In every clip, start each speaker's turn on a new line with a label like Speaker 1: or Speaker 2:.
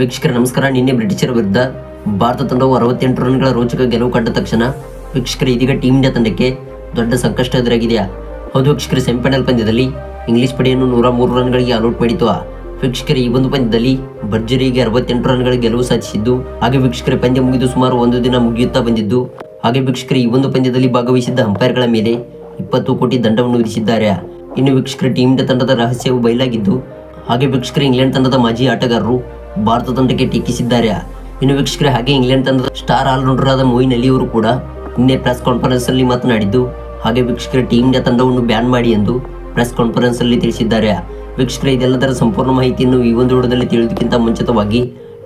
Speaker 1: ವೀಕ್ಷಕರ, ನಮಸ್ಕಾರ. ನಿನ್ನೆ ಬ್ರಿಟಿಷರ ವಿರುದ್ಧ ಭಾರತ ತಂಡವು ಅರವತ್ತೆಂಟು ರನ್ಗಳ ರೋಚಕ ಗೆಲುವು ಕಂಡ ತಕ್ಷಣ ವೀಕ್ಷಕರ, ಇದೀಗ ಟೀಮ್ ಇಂಡಿಯಾ ತಂಡಕ್ಕೆ ದೊಡ್ಡ ಸಂಕಷ್ಟ ಎದುರಾಗಿದೆಯಾ ಹೌದು ವೀಕ್ಷಕರ, ಸೆಮಿಫೈನಲ್ ಪಂದ್ಯದಲ್ಲಿ ಇಂಗ್ಲಿಷ್ ಪಡೆಯನ್ನು ನೂರ ಮೂರು ರನ್ಗಳಿಗೆ ಆಲ್ಔಟ್ ಮಾಡಿತು. ವೀಕ್ಷಕರ, ಈ ಒಂದು ಪಂದ್ಯದಲ್ಲಿ ಭರ್ಜರಿಗೆ ಅರವತ್ತೆಂಟು ರನ್ಗಳ ಗೆಲುವು ಸಾಧಿಸಿದ್ದು, ಹಾಗೆ ವೀಕ್ಷಕರ, ಪಂದ್ಯ ಮುಗಿದು ಸುಮಾರು ಒಂದು ದಿನ ಮುಗಿಯುತ್ತಾ ಬಂದಿದ್ದು, ಹಾಗೆ ವೀಕ್ಷಕರ, ಈ ಒಂದು ಪಂದ್ಯದಲ್ಲಿ ಭಾಗವಹಿಸಿದ್ದ ಅಂಪೈರ್ಗಳ ಮೇಲೆ ಇಪ್ಪತ್ತು ಕೋಟಿ ದಂಡವನ್ನು ವಿಧಿಸಿದ್ದಾರೆ. ಇನ್ನು ವೀಕ್ಷಕರ ಟೀಮ್ ತಂಡದ ರಹಸ್ಯವು ಬಯಲಾಗಿದ್ದು, ಹಾಗೆ ವೀಕ್ಷಕರ, ಇಂಗ್ಲೆಂಡ್ ತಂಡದ ಮಾಜಿ ಆಟಗಾರರು ಭಾರತ ತಂಡಕ್ಕೆ ಟೀಕಿಸಿದ್ದಾರೆ. ಇನ್ನು ವೀಕ್ಷಕರೇ, ಹಾಗೆ ಇಂಗ್ಲೆಂಡ್ ತಂಡದ ಸ್ಟಾರ್ ಆಲ್ರೌಂಡರ್ ಆದ ಮೊಯಿನ್ ಅಲಿ ಅವರು ಕೂಡ ನಿನ್ನೆ ಪ್ರೆಸ್ ಕಾನ್ಫರೆನ್ಸ್ ಅಲ್ಲಿ ಮಾತನಾಡಿದ್ದು, ಹಾಗೆ ವೀಕ್ಷಕರ ಟೀಮ್ ಇಂಡಿಯಾ ತಂಡವನ್ನು ಬ್ಯಾನ್ ಮಾಡಿ ಎಂದು ಪ್ರೆಸ್ ಕಾನ್ಫರೆನ್ಸ್ ಅಲ್ಲಿ ತಿಳಿಸಿದ್ದಾರೆ. ವೀಕ್ಷಕರ, ಇದೆಲ್ಲದರ ಸಂಪೂರ್ಣ ಮಾಹಿತಿಯನ್ನು ಈ ಒಂದು ವಿಡಿಯೋದಲ್ಲಿ ತಿಳಿಯೋದಕ್ಕಿಂತ ಮುಂಚಿತವಾಗಿ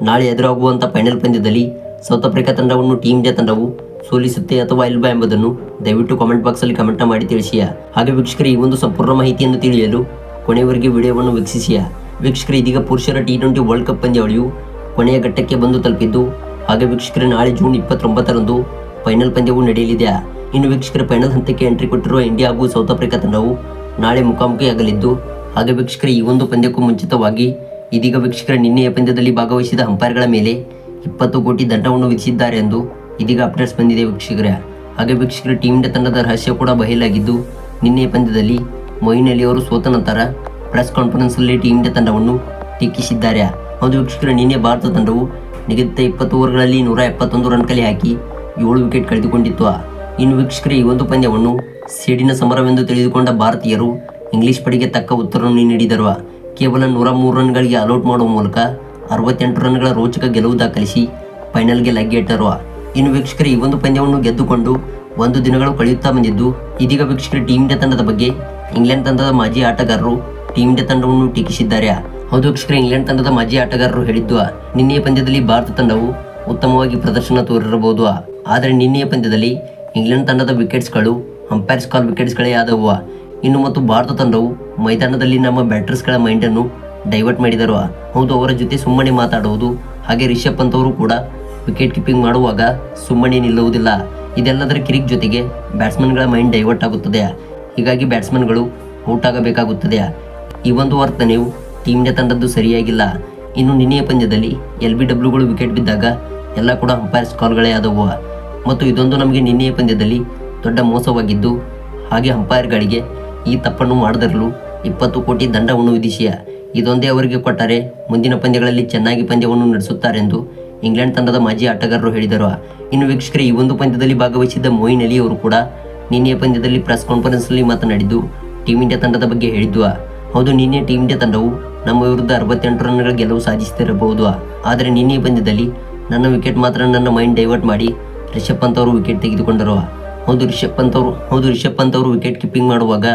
Speaker 1: ನಾಳೆ ಎದುರಾಗುವಂಥ ಫೈನಲ್ ಪಂದ್ಯದಲ್ಲಿ ಸೌತ್ ಆಫ್ರಿಕಾ ತಂಡವನ್ನು ಟೀಮ್ ಇಂಡಿಯಾ ತಂಡವು ಸೋಲಿಸುತ್ತೆ ಅಥವಾ ಇಲ್ವಾ ಎಂಬುದನ್ನು ದಯವಿಟ್ಟು ಕಾಮೆಂಟ್ ಬಾಕ್ಸ್ ಅಲ್ಲಿ ಕಮೆಂಟ್ ಮಾಡಿ ತಿಳಿಸಿಯ. ಹಾಗೆ ವೀಕ್ಷಕರು, ಈ ಒಂದು ಸಂಪೂರ್ಣ ಮಾಹಿತಿಯನ್ನು ತಿಳಿಯಲು ಕೊನೆಯವರೆಗೆ ವಿಡಿಯೋವನ್ನು ವೀಕ್ಷಿಸಿಯ. ವೀಕ್ಷಕರೇ, ಇದೀಗ ಪುರುಷರ ಟಿ ಟ್ವೆಂಟಿ ವರ್ಲ್ಡ್ ಕಪ್ ಪಂದ್ಯಾವಳಿಯು ಕೊನೆಯ ಘಟ್ಟಕ್ಕೆ ಬಂದು ತಲುಪಿದ್ದು, ಹಾಗೆ ವೀಕ್ಷಕರು, ನಾಳೆ ಜೂನ್ ಇಪ್ಪತ್ತೊಂಬತ್ತರಂದು ಫೈನಲ್ ಪಂದ್ಯವು ನಡೆಯಲಿದೆ. ಇನ್ನು ವೀಕ್ಷಕರ ಫೈನಲ್ ಹಂತಕ್ಕೆ ಎಂಟ್ರಿ ಕೊಟ್ಟಿರುವ ಇಂಡಿಯಾ ಹಾಗೂ ಸೌತ್ ಆಫ್ರಿಕಾ ತಂಡವು ನಾಳೆ ಮುಖಾಮುಖಿಯಾಗಲಿದ್ದು, ಹಾಗೆ ವೀಕ್ಷಕರ, ಈ ಒಂದು ಪಂದ್ಯಕ್ಕೂ ಮುಂಚಿತವಾಗಿ ಇದೀಗ ವೀಕ್ಷಕರ, ನಿನ್ನೆಯ ಪಂದ್ಯದಲ್ಲಿ ಭಾಗವಹಿಸಿದ ಅಂಪೈರ್ಗಳ ಮೇಲೆ ಇಪ್ಪತ್ತು ಕೋಟಿ ದಂಡವನ್ನು ವಿಧಿಸಿದ್ದಾರೆ ಎಂದು ಇದೀಗ ಅಪ್ಡೇಟ್ಸ್ ಬಂದಿದೆ ವೀಕ್ಷಕರ. ಹಾಗೆ ವೀಕ್ಷಕರ ಟೀಮ್ ಇಂಡಿಯಾ ತಂಡದ ರಹಸ್ಯ ಕೂಡ ಬಯಲಾಗಿದ್ದು ನಿನ್ನೆಯ ಪಂದ್ಯದಲ್ಲಿ ಮೊಯಿನ್ ಅವರು ಸೋತ ನಂತರ ಪ್ರೆಸ್ ಕಾನ್ಫರೆನ್ಸ್ ಅಲ್ಲಿ ಟೀಮ್ ಇಂಡಿಯಾ ತಂಡವನ್ನು ಟೀಕಿಸಿದ್ದಾರೆ. ಹೌದು ವೀಕ್ಷಕರು, ನಿನ್ನೆ ಭಾರತ ತಂಡವು ನಿಗದಿತ ಇಪ್ಪತ್ತು ಓವರ್ಗಳಲ್ಲಿ ನೂರ ಎಪ್ಪತ್ತೊಂದು ರನ್ ಕಲೆ ಹಾಕಿ ಏಳು ವಿಕೆಟ್ ಕಳೆದುಕೊಂಡಿತ್ತು. ಇನ್ನು ವೀಕ್ಷಕರು, ಈ ಒಂದು ಪಂದ್ಯವನ್ನು ಸೇಡಿನ ಸಮರವೆಂದು ತಿಳಿದುಕೊಂಡ ಭಾರತೀಯರು ಇಂಗ್ಲಿಷ್ ಪಡೆಗೆ ತಕ್ಕ ಉತ್ತರವನ್ನು ನೀಡಿದರು. ಕೇವಲ ನೂರ ಮೂರು ರನ್ಗಳಿಗೆ ಅಲೌಟ್ ಮಾಡುವ ಮೂಲಕ ಅರವತ್ತೆಂಟು ರನ್ಗಳ ರೋಚಕ ಗೆಲುವು ದಾಖಲಿಸಿ ಫೈನಲ್ಗೆ ಲಗ್ಗೆಟ್ಟರು ಇನ್ನು ವೀಕ್ಷಕರು, ಈ ಒಂದು ಪಂದ್ಯವನ್ನು ಗೆದ್ದುಕೊಂಡು ಒಂದು ದಿನಗಳು ಕಳೆಯುತ್ತಾ ಬಂದಿದ್ದು, ಇದೀಗ ವೀಕ್ಷಕರು ಟೀಮ್ ಇಂಡಿಯಾ ತಂಡದ ಬಗ್ಗೆ ಇಂಗ್ಲೆಂಡ್ ತಂಡದ ಮಾಜಿ ಆಟಗಾರರು ಟೀಮ್ ಇಂಡಿಯಾ ತಂಡವನ್ನು ಟೀಕಿಸಿದ್ದಾರೆ. ಹೌದು ಇಂಗ್ಲೆಂಡ್ ತಂಡದ ಮಾಜಿ ಆಟಗಾರರು ಹೇಳಿದ್ದು ನಿನ್ನೆಯ ಪಂದ್ಯದಲ್ಲಿ ಭಾರತ ತಂಡವು ಉತ್ತಮವಾಗಿ ಪ್ರದರ್ಶನ ತೋರಿರಬಹುದು. ಆದರೆ ನಿನ್ನೆಯ ಪಂದ್ಯದಲ್ಲಿ ಇಂಗ್ಲೆಂಡ್ ತಂಡದ ವಿಕೆಟ್ಸ್ಗಳು, ಅಂಪೈರ್ಸ್ ಕಾಲ್ ವಿಕೆಟ್ಸ್ಗಳೇ ಆದವು. ಇನ್ನು ಮತ್ತು ಭಾರತ ತಂಡವು ಮೈದಾನದಲ್ಲಿ ನಮ್ಮ ಬ್ಯಾಟರ್ಸ್ಗಳ ಮೈಂಡನ್ನು ಡೈವರ್ಟ್ ಮಾಡಿದರು. ಹೌದು, ಅವರ ಜೊತೆ ಸುಮ್ಮನೆ ಮಾತಾಡುವುದು, ಹಾಗೆ ರಿಷಬ್ ಪಂತ್ ಅವರು ಕೂಡ ವಿಕೆಟ್ ಕೀಪಿಂಗ್ ಮಾಡುವಾಗ ಸುಮ್ಮನೆ ನಿಲ್ಲುವುದಿಲ್ಲ. ಇದೆಲ್ಲದರ ಕಿರಿಕ್ ಜೊತೆಗೆ ಬ್ಯಾಟ್ಸ್ಮನ್ಗಳ ಮೈಂಡ್ ಡೈವರ್ಟ್ ಆಗುತ್ತದೆ. ಹೀಗಾಗಿ ಬ್ಯಾಟ್ಸ್ಮನ್ಗಳು ಔಟ್ ಆಗಬೇಕಾಗುತ್ತದೆ. ಈ ಒಂದು ವರ್ತನೆಯು ಟೀಮ್ ಇಂಡಿಯಾ ತಂಡದ್ದು ಸರಿಯಾಗಿಲ್ಲ. ಇನ್ನು ನಿನ್ನೆಯ ಪಂದ್ಯದಲ್ಲಿ ಎಲ್ ಬಿ ಡಬ್ಲ್ಯೂಗಳು ವಿಕೆಟ್ ಬಿದ್ದಾಗ ಎಲ್ಲ ಕೂಡ ಅಂಪೈರ್ಸ್ ಕಾಲ್ಗಳೇ ಆದವು. ಮತ್ತು ಇದೊಂದು ನಮಗೆ ನಿನ್ನೆಯ ಪಂದ್ಯದಲ್ಲಿ ದೊಡ್ಡ ಮೋಸವಾಗಿದ್ದು, ಹಾಗೆ ಅಂಪೈರ್ಗಳಿಗೆ ಈ ತಪ್ಪನ್ನು ಮಾಡದಿರಲು ಇಪ್ಪತ್ತು ಕೋಟಿ ದಂಡವನ್ನು ವಿಧಿಸಿಯ. ಇದೊಂದೇ ಅವರಿಗೆ ಕೊಟ್ಟರೆ ಮುಂದಿನ ಪಂದ್ಯಗಳಲ್ಲಿ ಚೆನ್ನಾಗಿ ಪಂದ್ಯವನ್ನು ನಡೆಸುತ್ತಾರೆಂದು ಇಂಗ್ಲೆಂಡ್ ತಂಡದ ಮಾಜಿ ಆಟಗಾರರು ಹೇಳಿದರು. ಇನ್ನು ವೀಕ್ಷಕರು, ಈ ಒಂದು ಪಂದ್ಯದಲ್ಲಿ ಭಾಗವಹಿಸಿದ್ದ ಮೊಯಿನ್ ಅಲಿ ಅವರು ಕೂಡ ನಿನ್ನೆಯ ಪಂದ್ಯದಲ್ಲಿ ಪ್ರೆಸ್ ಕಾನ್ಫರೆನ್ಸ್ನಲ್ಲಿ ಮಾತನಾಡಿದ್ದು ಟೀಮ್ ಇಂಡಿಯಾ ತಂಡದ ಬಗ್ಗೆ ಹೇಳಿದ್ದು ಹೌದು, ನಿನ್ನೆ ಟೀಮ್ ಇಂಡಿಯಾ ತಂಡವು ನಮ್ಮ ವಿರುದ್ಧ ಅರವತ್ತೆಂಟು ರನ್ಗಳ ಗೆಲುವು ಸಾಧಿಸುತ್ತಿರಬಹುದು ಆದರೆ ನಿನ್ನೆ ಪಂದ್ಯದಲ್ಲಿ ನನ್ನ ವಿಕೆಟ್ ಮಾತ್ರ ನನ್ನ ಮೈಂಡ್ ಡೈವರ್ಟ್ ಮಾಡಿ ರಿಷಬ್ ಪಂತ್ ಅವರು ವಿಕೆಟ್ ತೆಗೆದುಕೊಂಡರು. ಹೌದು, ರಿಷಬ್ ಪಂತ್ ಅವರು, ಹೌದು, ರಿಷಬ್ ಪಂತ್ ಅವರು ವಿಕೆಟ್ ಕೀಪಿಂಗ್ ಮಾಡುವಾಗ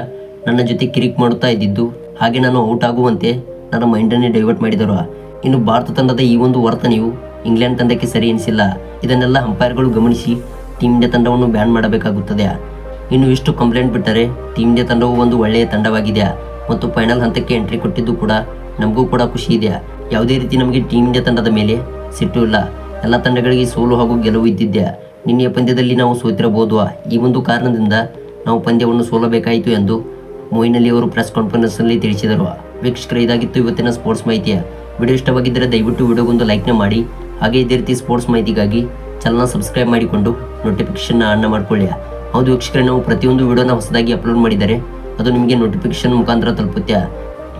Speaker 1: ನನ್ನ ಜೊತೆ ಕಿರಿಕ್ ಮಾಡುತ್ತಾ ಇದ್ದಿದ್ದು, ಹಾಗೆ ನಾನು ಔಟ್ ಆಗುವಂತೆ ನನ್ನ ಮೈಂಡನ್ನೇ ಡೈವರ್ಟ್ ಮಾಡಿದರು. ಇನ್ನು ಭಾರತ ತಂಡದ ಈ ಒಂದು ವರ್ತನೆಯು ಇಂಗ್ಲೆಂಡ್ ತಂಡಕ್ಕೆ ಸರಿ ಎನಿಸಿಲ್ಲ. ಇದನ್ನೆಲ್ಲ ಅಂಪೈರ್ಗಳು ಗಮನಿಸಿ ಟೀಮ್ ಇಂಡಿಯಾ ತಂಡವನ್ನು ಬ್ಯಾನ್ ಮಾಡಬೇಕಾಗುತ್ತದೆ. ಇನ್ನು ಇಷ್ಟು ಕಂಪ್ಲೇಂಟ್ ಬಿಟ್ಟರೆ ಟೀಮ್ ಇಂಡಿಯಾ ತಂಡವು ಒಂದು ಒಳ್ಳೆಯ ತಂಡವಾಗಿದೆ. ಮತ್ತು ಫೈನಲ್ ಹಂತಕ್ಕೆ ಎಂಟ್ರಿ ಕೊಟ್ಟಿದ್ದು ಕೂಡ ನಮಗೂ ಕೂಡ ಖುಷಿ ಇದೆ. ಯಾವುದೇ ರೀತಿ ನಮಗೆ ಟೀಮ್ ಇಂಡಿಯಾ ತಂಡದ ಮೇಲೆ ಸಿಟ್ಟು ಇಲ್ಲ. ಎಲ್ಲ ತಂಡಗಳಿಗೆ ಸೋಲು ಹಾಗೂ ಗೆಲುವು ಇದ್ದಿದ್ದೆ. ನಿನ್ನೆಯ ಪಂದ್ಯದಲ್ಲಿ ನಾವು ಸೋತಿರಬಹುದು. ಈ ಒಂದು ಕಾರಣದಿಂದ ನಾವು ಪಂದ್ಯವನ್ನು ಸೋಲಬೇಕಾಯಿತು ಎಂದು ಮೊಯಿನ್ ಅಲಿ ಅವರು ಪ್ರೆಸ್ ಕಾನ್ಫರೆನ್ಸ್ನಲ್ಲಿ ತಿಳಿಸಿದರು. ವೀಕ್ಷಕರ, ಇದಾಗಿತ್ತು ಇವತ್ತಿನ ಸ್ಪೋರ್ಟ್ಸ್ ಮಾಹಿತಿಯ ವಿಡಿಯೋ ಇಷ್ಟವಾಗಿದ್ದರೆ ದಯವಿಟ್ಟು ವಿಡಿಯೋಗೊಂದು ಲೈಕ್ನ ಮಾಡಿ. ಹಾಗೆ ಇದೇ ರೀತಿ ಸ್ಪೋರ್ಟ್ಸ್ ಮಾಹಿತಿಗಾಗಿ ಚಾನಲ್ನ ಸಬ್ಸ್ಕ್ರೈಬ್ ಮಾಡಿಕೊಂಡು ನೋಟಿಫಿಕೇಶನ್ ಆನ್ ಮಾಡಿಕೊಳ್ಳಿ. ಹೌದು ವೀಕ್ಷಕರೇ, ನಾವು ಪ್ರತಿಯೊಂದು ವಿಡಿಯೋನ ಹೊಸದಾಗಿ ಅಪ್ಲೋಡ್ ಮಾಡಿದರೆ ಅದು ನಿಮಗೆ ನೋಟಿಫಿಕೇಶನ್ ಮುಖಾಂತರ ತಲುಪುತ್ತೆ.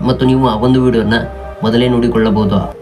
Speaker 1: ಮತ್ತು ನೀವು ಆ ಒಂದು ವಿಡಿಯೋನ ಮೊದಲೇ ನೋಡಿಕೊಳ್ಳಬಹುದು.